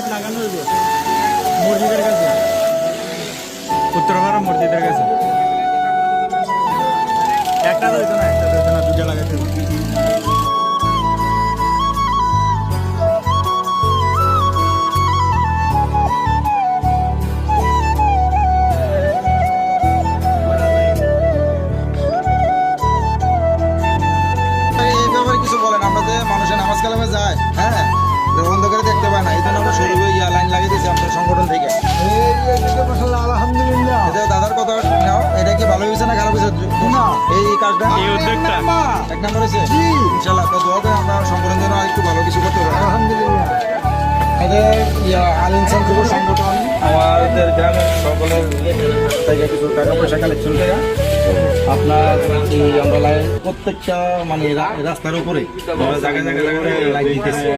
Light লাগানো হইবে। মসজিদের কাছে। উত্তরপাড়া মসজিদের কাছে। একটা তো না থেকে। আলহামদুলিল্লাহ এটা দাদার কথা নাও এটা কি ভালো হয়েছে না খারাপ হয়েছে? না। এই কাজটা এই উদ্যোগটা। এক নম্বর। হয়েছে? ইনশাল্লাহ তো দোয়া করে আমরা সংগঠন যেন একটু ভালো কিছু করতে পারি। আলহামদুলিল্লাহ। আমাদের আল ইনসান যুব সংগঠন আমাদের গ্রামের সকলের থেকে কিছু টাকা পয়সা কালেকশন করে। আপনার এই আমরা লাইন প্রত্যেকটা মানে রাস্তার উপরে। আমরা জায়গায় জায়গায় জায়গায় লাইট দিতেছি।